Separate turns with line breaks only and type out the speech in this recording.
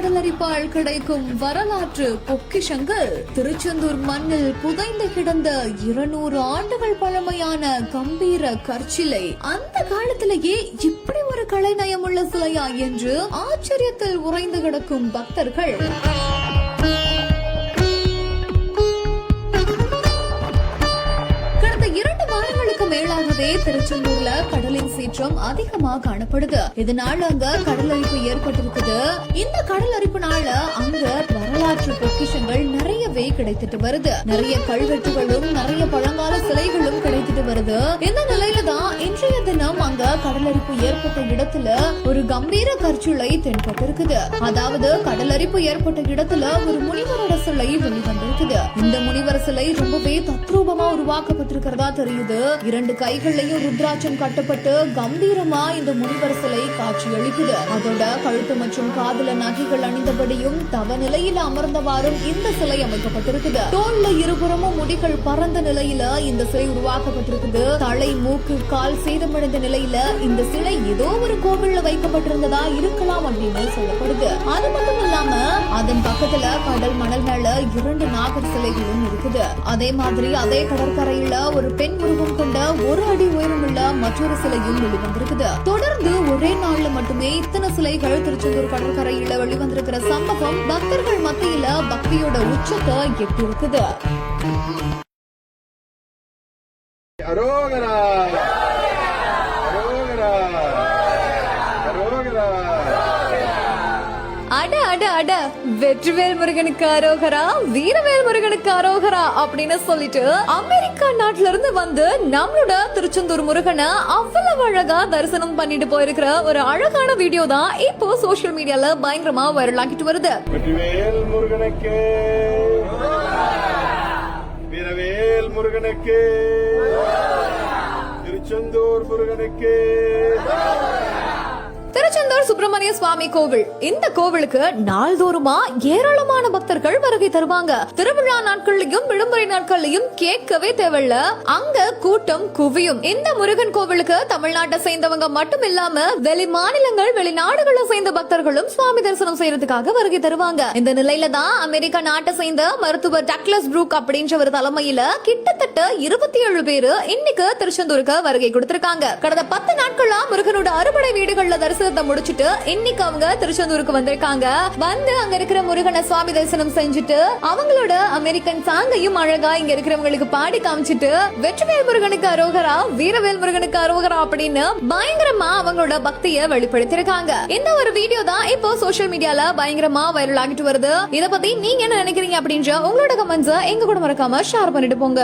கடலரிப்பால் கிடைக்கும் வரலாற்று பொக்கிஷங்கள். திருச்செந்தூர் மண்ணில் புதைந்து கிடந்த இருநூறு ஆண்டுகள் பழமையான கம்பீர கற்சிலை. அந்த காலத்திலேயே இப்படி ஒரு கலைநயம் உள்ள சிலையா என்று ஆச்சரியத்தில் உறைந்து கிடக்கும் பக்தர்கள். கடந்த இரண்டு வாரங்களுக்கு மேலாகவே திருச்செந்தூர் சீற்றம் அதிகமா காணப்படுது. இதனால அங்க கடல் அரிப்பு ஏற்பட்டிருக்குது. இந்த கடல் அரிப்புனால அங்க வரலாற்று பொக்கிஷங்கள் நிறையவே கிடைத்துட்டு வருது. நிறைய கல்வெட்டுகளும் நிறைய பழங்கால சிலைகளும் கிடைத்துட்டு வருது. இந்த நிலையில தான் இன்றைய மேலும் அங்க கடலரிப்பு ஏற்பட்ட இடத்துல ஒரு கம்பீர கற்சிலை தென்பட்டிருக்குது. அதாவது கடலரிப்பு ஏற்பட்ட இடத்துல ஒரு முனிவரோட சிலை வெளிவந்திருக்குது. இந்த முனிவர் சிலை ரொம்பவே தத்ரூபமா உருவாக்கப்பட்டிருக்கிறதா தெரியுது. இரண்டு கைகள்லயும் ருத்ராட்சம் கட்டப்பட்டு கம்பீரமா இந்த முனிவர் சிலை காட்சி அளிக்குது அதோட கழுத்து மற்றும் காதுல நகைகள் அணிந்தபடியும் தவ நிலையில அமர்ந்தவாறும் இந்த சிலை அமைக்கப்பட்டிருக்குது. தோல்ல இருபுறமும் முடிகள் பறந்த நிலையில இந்த சிலை உருவாக்கப்பட்டிருக்குது. தலை மூக்கு கால் சேதமடைந்த நிலையில இந்த சிலை ஏதோ ஒரு கோவில்ல வைக்கப்பட்டிருந்ததா இருக்கலாம் அப்படின்னு சொல்லப்படுது. அது மட்டும் இல்லாம அதன் பக்கத்துல கடல் மணல் மேல இரண்டு நாகர் சிலைகளும் இருக்குது. அதே மாதிரி அதே கடற்கரையில ஒரு பெண் உருவம் கொண்ட ஒரு அடி உயரமுள்ள மற்றொரு சிலையும் வெளிவந்திருக்குது. தொடர்ந்து ஒரே நாள்ல மட்டுமே இத்தனை சிலைகள் திருச்செந்தூர் கடற்கரையில வெளிவந்திருக்கிற சம்பவம் பக்தர்கள் மத்தியில பக்தியோட உச்சத்தை எட்டி இருக்குது
அரோகரா!
வெற்றிவேல் முருகனுக்கு அரோகரா வீரவேல் முருகனுக்கு அரோகரா அப்படின்னு சொல்லிட்டு அமெரிக்கா நாட்டுல இருந்து வந்து நம்மளோட திருச்செந்தூர் முருகனை அவ்வளவு அழகா தரிசனம் பண்ணிட்டு போயிருக்கிற ஒரு அழகான வீடியோ தான் இப்போ சோஷியல் மீடியால பயங்கரமா வைரல் ஆகிட்டு வருது.
வெற்றிவேல் முருகனுக்கு வீரவேல் முருகனுக்கு திருச்செந்தூர் முருகனுக்கு.
சுப்பிரமணிய சுவாமி கோவில். இந்த கோவிலுக்கு நாள்தோறுமா ஏராளமான பக்தர்கள் வருகை தருவாங்க. திருவிழா நாட்கள்லயும் விடுமுறை நாட்கள்லயும் கேட்கவே தேவையில்ல. அங்க கூட்டம் குவியும். இந்த முருகன் கோவிலுக்கு தமிழ்நாட்டை சேர்ந்தவங்க மட்டும் இல்லாம வெளி மாநிலங்கள் வெளிநாடுகளை சேர்ந்த பக்தர்களும் சுவாமி தரிசனம் செய்யறதுக்காக வருகை தருவாங்க. இந்த நிலையில தான் அமெரிக்கா நாட்டை சேர்ந்த மருத்துவர் டக்லஸ் ப்ரூக் அப்படின்றவர் தலைமையில கிட்டத்தட்ட இருபத்தி ஏழு பேரு இன்னைக்கு திருச்செந்தூருக்கு வருகை கொடுத்திருக்காங்க. கடந்த பத்து நாட்களா முருகனோட அறுபடை வீடுகள்ல தரிசனத்தை முடிச்சிட்டு இன்னைக்கு அவங்க திருச்செந்தூருக்கு வந்திருக்காங்க. வந்து அங்க இருக்கிற முருகனை சுவாமி தரிசனம் செஞ்சுட்டு அவங்களோட அமெரிக்கன் சாங்கையும் அழகா இங்க இருக்கிறவங்களுக்கு பாடி காமிச்சிட்டு வெற்றிவேல் முருகனுக்கு அரோகரா வீரவேல் முருகனுக்கு அரோகரா அப்படின்னு பயங்கரமா அவங்களோட பக்தியை வெளிப்படுத்திருக்காங்க இந்த ஒரு வீடியோ தான் இப்போ சோஷியல் மீடியால பயங்கரமா வைரல் ஆகிட்டு வருது. இத பத்தி நீங்க என்ன நினைக்கிறீங்க அப்படின்ற உங்களோட கமெண்ட்ஸ் எங்க கூட மறக்காம ஷேர் பண்ணிட்டு போங்க.